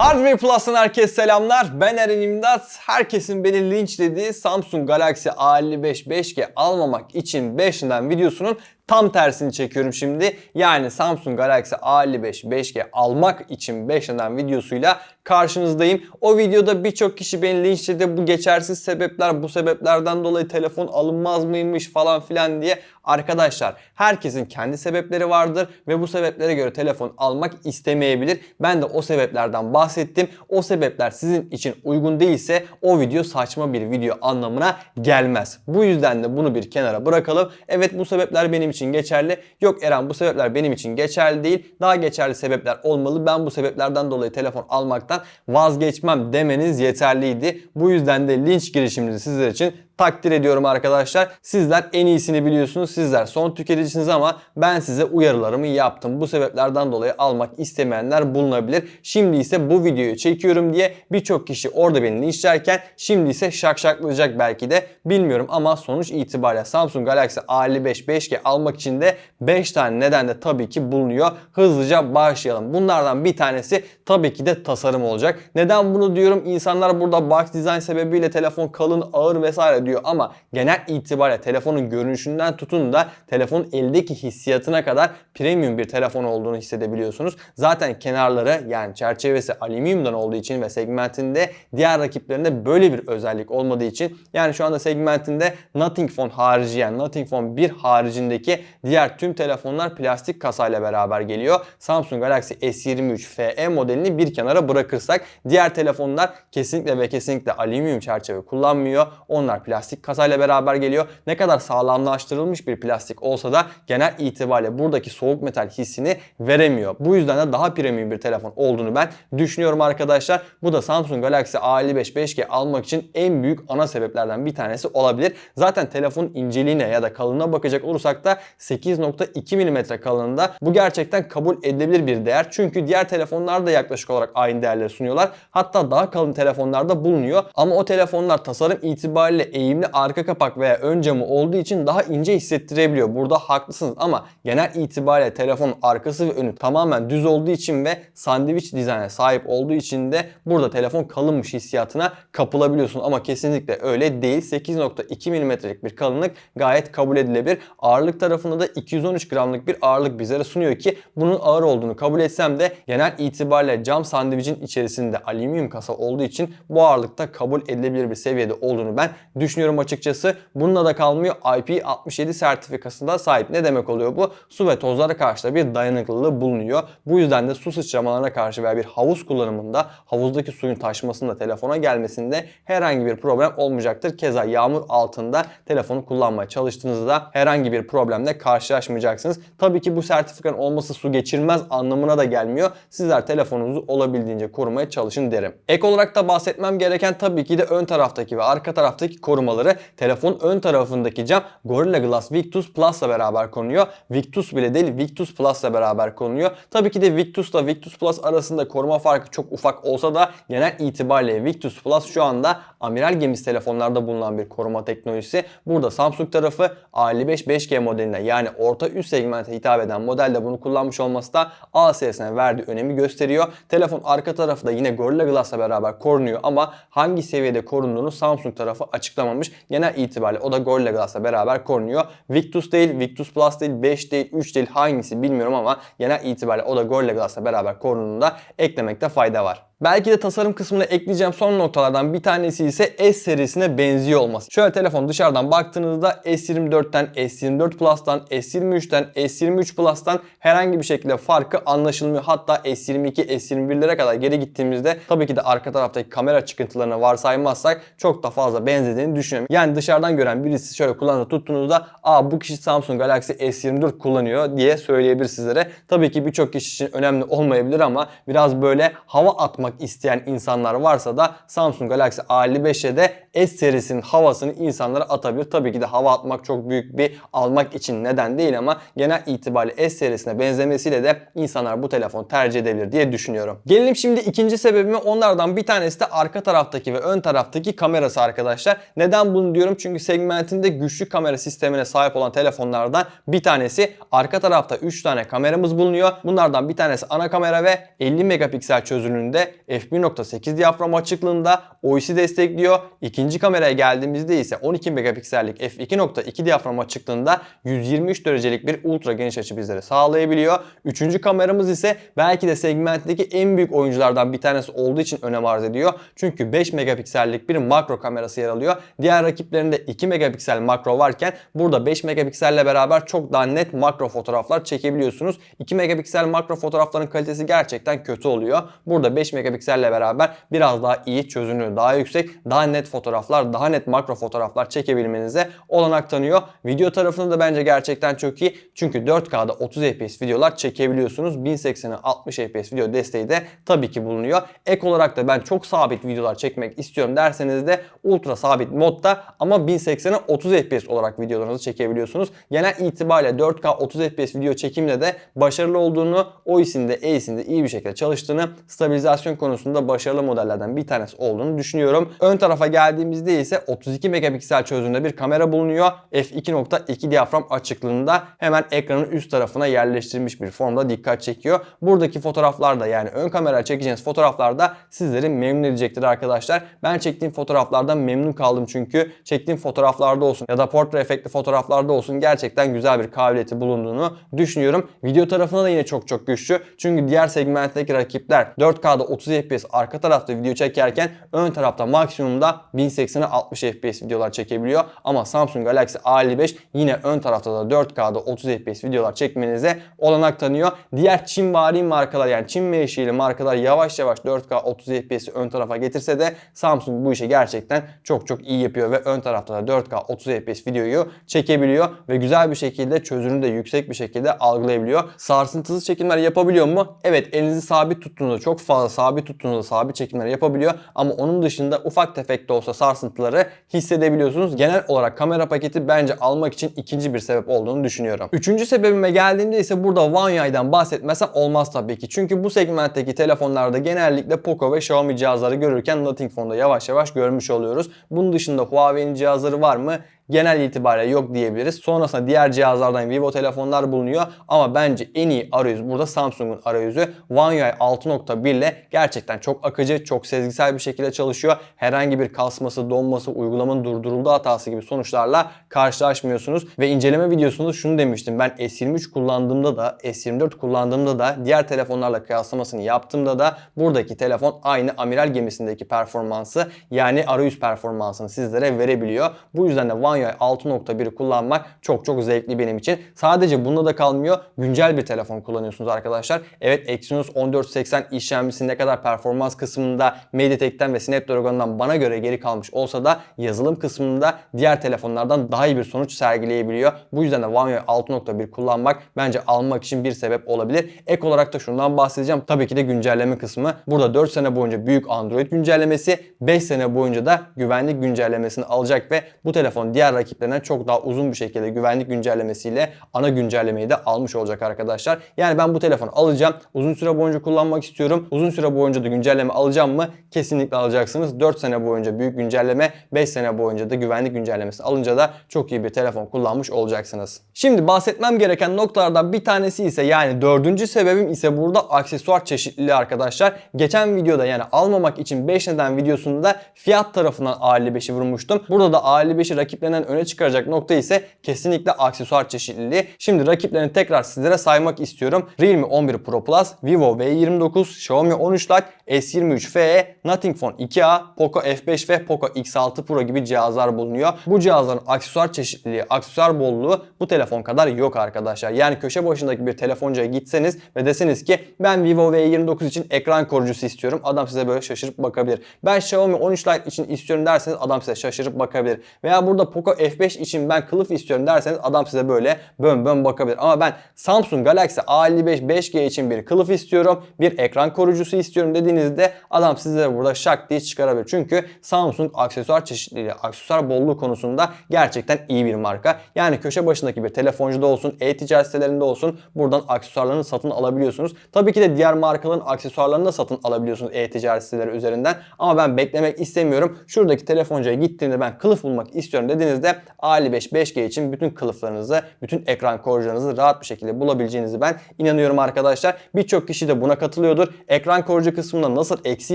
Hardware Plus'tan herkese selamlar. Ben Eren İmdat. Herkesin beni linçlediği Samsung Galaxy A55 5G almamak için 5'inden videosunun tam tersini çekiyorum şimdi. Yani Samsung Galaxy A55 5G almak için 5'inden videosuyla karşınızdayım. O videoda birçok kişi beni linçledi. Bu geçersiz sebepler, bu sebeplerden dolayı telefon alınmaz mıymış falan filan diye. Arkadaşlar herkesin kendi sebepleri vardır ve bu sebeplere göre telefon almak istemeyebilir. Ben de o sebeplerden bahsettim. O sebepler sizin için uygun değilse o video saçma bir video anlamına gelmez. Bu yüzden de bunu bir kenara bırakalım. Evet bu sebepler benim için geçerli. Yok Eren bu sebepler benim için geçerli değil. Daha geçerli sebepler olmalı. Ben bu sebeplerden dolayı telefon almaktan vazgeçmem demeniz yeterliydi. Bu yüzden de linç girişiminizi sizler için takdir ediyorum arkadaşlar. Sizler en iyisini biliyorsunuz. Sizler son tüketicisiniz ama ben size uyarılarımı yaptım. Bu sebeplerden dolayı almak istemeyenler bulunabilir. Şimdi ise bu videoyu çekiyorum diye birçok kişi orada beni linçlerken şimdi ise şakşaklayacak belki de bilmiyorum ama sonuç itibariyle Samsung Galaxy A55 5G almak için de 5 tane neden de tabii ki bulunuyor. Hızlıca başlayalım. Bunlardan bir tanesi tabii ki de tasarım olacak. Neden bunu diyorum? İnsanlar burada box design sebebiyle telefon kalın, ağır vesaire diyor ama genel itibariyle telefonun görünüşünden tutun da telefonun eldeki hissiyatına kadar premium bir telefon olduğunu hissedebiliyorsunuz. Zaten kenarları yani çerçevesi alüminyumdan olduğu için ve segmentinde diğer rakiplerinde böyle bir özellik olmadığı için yani şu anda segmentinde Nothing Phone harici yani Nothing Phone 1 haricindeki diğer tüm telefonlar plastik kasayla beraber geliyor. Samsung Galaxy S23 FE modelini bir kenara bırakırsak diğer telefonlar kesinlikle ve kesinlikle alüminyum çerçeve kullanmıyor. Onlar plastik kasayla beraber geliyor. Ne kadar sağlamlaştırılmış bir plastik olsa da genel itibariyle buradaki soğuk metal hissini veremiyor. Bu yüzden de daha premium bir telefon olduğunu ben düşünüyorum arkadaşlar. Bu da Samsung Galaxy A55 5G almak için en büyük ana sebeplerden bir tanesi olabilir. Zaten telefonun inceliğine ya da kalınlığına bakacak olursak da 8.2 mm kalınlığında bu gerçekten kabul edilebilir bir değer. Çünkü diğer telefonlar da yaklaşık olarak aynı değerleri sunuyorlar. Hatta daha kalın telefonlarda bulunuyor. Ama o telefonlar tasarım itibariyle eğimli arka kapak veya ön camı olduğu için daha ince hissettirebiliyor. Burada haklısınız ama genel itibariyle telefonun arkası ve önü tamamen düz olduğu için ve sandviç dizayna sahip olduğu için de burada telefon kalınmış hissiyatına kapılabiliyorsun. Ama kesinlikle öyle değil. 8.2 mm'lik bir kalınlık gayet kabul edilebilir. Ağırlık tarafında da 213 gramlık bir ağırlık bizlere sunuyor ki bunun ağır olduğunu kabul etsem de genel itibariyle cam sandviçin içerisinde alüminyum kasa olduğu için bu ağırlıkta kabul edilebilir bir seviyede olduğunu ben düşünüyorum açıkçası. Bununla da kalmıyor. IP67 sertifikasına sahip. Ne demek oluyor bu? Su ve tozlara karşı da bir dayanıklılığı bulunuyor. Bu yüzden de su sıçramalarına karşı veya bir havuz kullanımında havuzdaki suyun taşmasında telefona gelmesinde herhangi bir problem olmayacaktır. Keza yağmur altında telefonu kullanmaya çalıştığınızda herhangi bir problemle karşılaşmayacaksınız. Tabii ki bu sertifikanın olması su geçirmez anlamına da gelmiyor. Sizler telefonunuzu olabildiğince korumaya çalışın derim. Ek olarak da bahsetmem gereken tabii ki de ön taraftaki ve arka taraftaki korumaları. Telefonun ön tarafındaki cam Gorilla Glass Victus Plus'la beraber konuyor. Victus bile değil Victus Plus'la beraber konuyor. Tabii ki de Victus'la Victus Plus arasında koruma farkı çok ufak olsa da genel itibariyle Victus Plus şu anda amiral gemisi telefonlarda bulunan bir koruma teknolojisi. Burada Samsung tarafı A55 5G modeline yani orta üst segmente hitap eden modelde bunu kullanmış olması da A serisine verdiği önemi gösteriyor. Telefon arka tarafı da yine Gorilla Glass'la beraber korunuyor ama hangi seviyede korunduğunu Samsung tarafı açıklamamış. Genel itibariyle o da Gorilla Glass'la beraber korunuyor. Victus değil, Victus Plus değil, 5 değil, 3 değil hangisi bilmiyorum ama genel itibariyle o da Gorilla Glass'la beraber korunduğunu da eklemekte fayda var. Belki de tasarım kısmına ekleyeceğim son noktalardan bir tanesi ise S serisine benziyor olması. Şöyle telefon dışarıdan baktığınızda S24'ten, S24 Plus'tan, S23'ten, S23 Plus'tan herhangi bir şekilde farkı anlaşılmıyor. Hatta S22, S21'lere kadar geri gittiğimizde tabii ki de arka taraftaki kamera çıkıntılarını varsaymazsak çok da fazla benzediğini düşünüyorum. Yani dışarıdan gören birisi şöyle kullanıcı tuttuğunuzda aa bu kişi Samsung Galaxy S24 kullanıyor diye söyleyebilir sizlere. Tabii ki birçok kişi için önemli olmayabilir ama biraz böyle hava atmak isteyen insanlar varsa da Samsung Galaxy A55'e de S serisinin havasını insanlara atabilir. Tabii ki de hava atmak çok büyük bir almak için neden değil ama genel itibariyle S serisine benzemesiyle de insanlar bu telefon tercih edebilir diye düşünüyorum. Gelelim şimdi ikinci sebebime onlardan bir tanesi de arka taraftaki ve ön taraftaki kamerası arkadaşlar. Neden bunu diyorum? Çünkü segmentinde güçlü kamera sistemine sahip olan telefonlardan bir tanesi. Arka tarafta 3 tane kameramız bulunuyor. Bunlardan bir tanesi ana kamera ve 50 megapiksel çözünürlüğünde f1.8 diyafram açıklığında OIS'i destekliyor. İkinci kameraya geldiğimizde ise 12 megapiksellik f2.2 diyafram açıklığında 123 derecelik bir ultra geniş açı bizlere sağlayabiliyor. Üçüncü kameramız ise belki de segmentteki en büyük oyunculardan bir tanesi olduğu için önem arz ediyor. Çünkü 5 megapiksellik bir makro kamerası yer alıyor. Diğer rakiplerinde 2 megapiksel makro varken burada 5 megapikselle beraber çok daha net makro fotoğraflar çekebiliyorsunuz. 2 megapiksel makro fotoğrafların kalitesi gerçekten kötü oluyor. Burada 5 megapikselle beraber biraz daha iyi çözünürlüğü daha yüksek, daha net fotoğraflar, daha net makro fotoğraflar çekebilmenize olanak tanıyor. Video tarafında da bence gerçekten çok iyi. Çünkü 4K'da 30 FPS videolar çekebiliyorsunuz. 1080'e 60 FPS video desteği de tabii ki bulunuyor. Ek olarak da ben çok sabit videolar çekmek istiyorum derseniz de ultra sabit modda ama 1080'e 30 FPS olarak videolarınızı çekebiliyorsunuz. Genel itibariyle 4K 30 FPS video çekimde de başarılı olduğunu, OIS'in de AIS'in de iyi bir şekilde çalıştığını, stabilizasyon konusunda başarılı modellerden bir tanesi olduğunu düşünüyorum. Ön tarafa geldiğimizde ise 32 megapiksel çözünürlüğünde bir kamera bulunuyor. f2.2 diyafram açıklığında hemen ekranın üst tarafına yerleştirilmiş bir formda dikkat çekiyor. Buradaki fotoğraflarda yani ön kamera çekeceğiniz fotoğraflarda sizleri memnun edecektir arkadaşlar. Ben çektiğim fotoğraflardan memnun kaldım çünkü çektiğim fotoğraflarda olsun ya da portre efektli fotoğraflarda olsun gerçekten güzel bir kabiliyeti bulunduğunu düşünüyorum. Video tarafına da yine çok çok güçlü. Çünkü diğer segmentteki rakipler 4K'da 30 FPS arka tarafta video çekerken ön tarafta maksimumda 1080'e 60 FPS videolar çekebiliyor. Ama Samsung Galaxy A55 yine ön tarafta da 4K'da 30 FPS videolar çekmenize olanak tanıyor. Diğer Çin vari markalar yani Çin menşeili markalar yavaş yavaş 4K 30 FPS'i ön tarafa getirse de Samsung bu işi gerçekten çok çok iyi yapıyor ve ön tarafta da 4K 30 FPS videoyu çekebiliyor ve güzel bir şekilde çözünürlüğü de yüksek bir şekilde algılayabiliyor. Sarsıntısız çekimler yapabiliyor mu? Evet elinizi sabit tuttuğunuzda çok fazla sabit tuttuğunuzda sabit çekimler yapabiliyor ama onun dışında ufak tefek de olsa sarsıntıları hissedebiliyorsunuz. Genel olarak kamera paketi bence almak için ikinci bir sebep olduğunu düşünüyorum. Üçüncü sebebime geldiğimde ise burada One UI'den bahsetmesem olmaz tabii ki. Çünkü bu segmentteki telefonlarda genellikle Poco ve Xiaomi cihazları görürken Nothing Phone'da yavaş yavaş görmüş oluyoruz. Bunun dışında Huawei'nin cihazları var mı? Genel itibariyle yok diyebiliriz. Sonrasında diğer cihazlardan Vivo telefonlar bulunuyor ama bence en iyi arayüz burada Samsung'un arayüzü. One UI 6.1 ile gerçekten çok akıcı, çok sezgisel bir şekilde çalışıyor. Herhangi bir kasması, donması, uygulamanın durdurulduğu hatası gibi sonuçlarla karşılaşmıyorsunuz. Ve inceleme videosunda şunu demiştim. Ben S23 kullandığımda da, S24 kullandığımda da, diğer telefonlarla kıyaslamasını yaptığımda da buradaki telefon aynı amiral gemisindeki performansı yani arayüz performansını sizlere verebiliyor. Bu yüzden de One UI 6.1'i kullanmak çok çok zevkli benim için. Sadece bunda da kalmıyor. Güncel bir telefon kullanıyorsunuz arkadaşlar. Evet Exynos 1480 işlemcisi ne kadar performans kısmında MediaTek'ten ve Snapdragon'dan bana göre geri kalmış olsa da yazılım kısmında diğer telefonlardan daha iyi bir sonuç sergileyebiliyor. Bu yüzden de One UI 6.1 kullanmak bence almak için bir sebep olabilir. Ek olarak da şundan bahsedeceğim. Tabii ki de güncelleme kısmı. Burada 4 sene boyunca büyük Android güncellemesi, 5 sene boyunca da güvenlik güncellemesini alacak ve bu telefon diğer rakiplerine çok daha uzun bir şekilde güvenlik güncellemesiyle ana güncellemeyi de almış olacak arkadaşlar. Yani ben bu telefonu alacağım. Uzun süre boyunca kullanmak istiyorum. Uzun süre boyunca da güncelleme alacağım mı? Kesinlikle alacaksınız. 4 sene boyunca büyük güncelleme, 5 sene boyunca da güvenlik güncellemesi alınca da çok iyi bir telefon kullanmış olacaksınız. Şimdi bahsetmem gereken noktalardan bir tanesi ise yani dördüncü sebebim ise burada aksesuar çeşitliliği arkadaşlar. Geçen videoda yani almamak için 5 neden videosunda fiyat tarafından A55'i vurmuştum. Burada da A55'i rakiplerinden öne çıkaracak nokta ise kesinlikle aksesuar çeşitliliği. Şimdi rakiplerini tekrar sizlere saymak istiyorum. Realme 11 Pro Plus, Vivo V29, Xiaomi 13 Lite, S23 FE, Nothing Phone 2A, Poco F5 ve Poco X6 Pro gibi cihazlar bulunuyor. Bu cihazların aksesuar çeşitliliği, aksesuar bolluğu bu telefon kadar yok arkadaşlar. Yani köşe başındaki bir telefoncuya gitseniz ve deseniz ki ben Vivo V29 için ekran koruyucusu istiyorum. Adam size böyle şaşırıp bakabilir. Ben Xiaomi 13 Lite için istiyorum derseniz adam size şaşırıp bakabilir. Veya burada Poco F5 için ben kılıf istiyorum derseniz adam size böyle bön bön bakabilir. Ama ben Samsung Galaxy A55 5G için bir kılıf istiyorum, bir ekran koruyucusu istiyorum dediğinizde adam size burada şak diye çıkarabilir. Çünkü Samsung aksesuar çeşitliliği, aksesuar bolluğu konusunda gerçekten iyi bir marka. Yani köşe başındaki bir telefoncuda olsun, e-ticaret sitelerinde olsun buradan aksesuarlarını satın alabiliyorsunuz. Tabii ki de diğer markaların aksesuarlarını da satın alabiliyorsunuz e-ticaret siteleri üzerinden. Ama ben beklemek istemiyorum. Şuradaki telefoncuya gittiğimde ben kılıf bulmak istiyorum dediğinizde A55 5G için bütün kılıflarınızı, bütün ekran koruyucularınızı rahat bir şekilde bulabileceğinizi ben inanıyorum arkadaşlar. Birçok kişi de buna katılıyordur. Ekran koruyucu kısmında kısmına nasıl eksi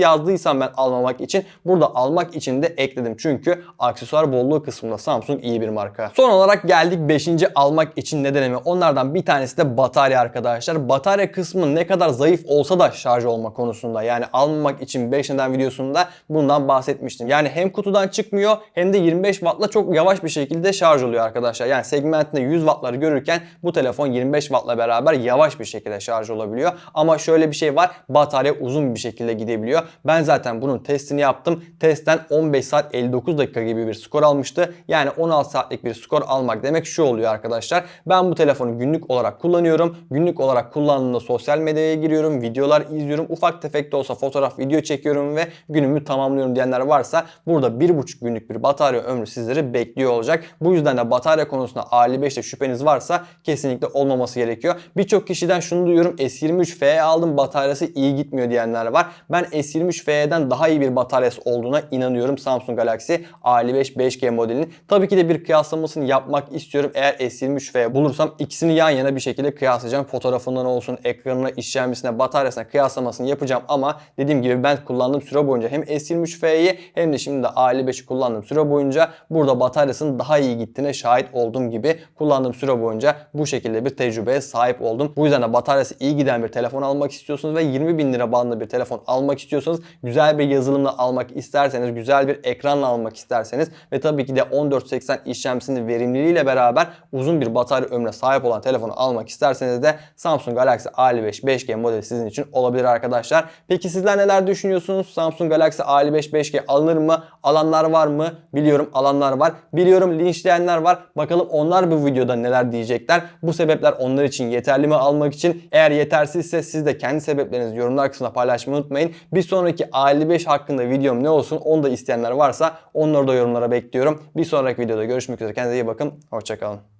yazdıysam ben almamak için burada almak için de ekledim. Çünkü aksesuar bolluğu kısmında Samsung iyi bir marka. Son olarak geldik 5. almak için nedenime. Onlardan bir tanesi de batarya arkadaşlar. Batarya kısmı ne kadar zayıf olsa da şarj olma konusunda yani almamak için 5 neden videosunda bundan bahsetmiştim. Yani hem kutudan çıkmıyor hem de 25 wattla çok yavaş bir şekilde şarj oluyor arkadaşlar. Yani segmentinde 100 wattları görürken bu telefon 25 wattla beraber yavaş bir şekilde şarj olabiliyor. Ama şöyle bir şey var. Batarya uzun bir şekilde gidebiliyor. Ben zaten bunun testini yaptım. Testten 15 saat 59 dakika gibi bir skor almıştı. Yani 16 saatlik bir skor almak demek şu oluyor arkadaşlar. Ben bu telefonu günlük olarak kullanıyorum. Günlük olarak kullandığımda sosyal medyaya giriyorum. Videolar izliyorum. Ufak tefek de olsa fotoğraf, video çekiyorum ve günümü tamamlıyorum diyenler varsa burada 1,5 günlük bir batarya ömrü sizleri bekliyor olacak. Bu yüzden de batarya konusunda A55'te şüpheniz varsa kesinlikle olmaması gerekiyor. Birçok kişiden şunu duyuyorum. S23F aldım bataryası iyi gitmiyor diyenler var. Ben S23F'den daha iyi bir bataryası olduğuna inanıyorum Samsung Galaxy A55 5G modelinin. Tabii ki de bir kıyaslamasını yapmak istiyorum. Eğer S23F bulursam ikisini yan yana bir şekilde kıyaslayacağım. Fotoğrafından olsun, ekranına, işlemcisine, bataryasına kıyaslamasını yapacağım ama dediğim gibi ben kullandığım süre boyunca hem S23F'yi hem de şimdi de A55'i kullandığım süre boyunca burada bataryasının daha iyi gittiğine şahit olduğum gibi kullandığım süre boyunca bu şekilde bir tecrübeye sahip oldum. Bu yüzden de bataryası iyi giden bir telefon almak istiyorsunuz ve 20 bin lira bandında bir telefon almak istiyorsanız güzel bir yazılımla almak isterseniz güzel bir ekranla almak isterseniz ve tabii ki de 1480 işlemcisinin verimliliğiyle beraber uzun bir batarya ömrüne sahip olan telefonu almak isterseniz de Samsung Galaxy A55 5G modeli sizin için olabilir arkadaşlar. Peki sizler neler düşünüyorsunuz? Samsung Galaxy A55 5G alınır mı? Alanlar var mı? Biliyorum alanlar var. Biliyorum linçleyenler var. Bakalım onlar bu videoda neler diyecekler. Bu sebepler onlar için yeterli mi almak için? Eğer yetersizse siz de kendi sebeplerinizi yorumlar kısmına paylaşmayı. Bir sonraki A55 hakkında videom ne olsun onu da isteyenler varsa onları da yorumlara bekliyorum. Bir sonraki videoda görüşmek üzere. Kendinize iyi bakın. Hoşçakalın.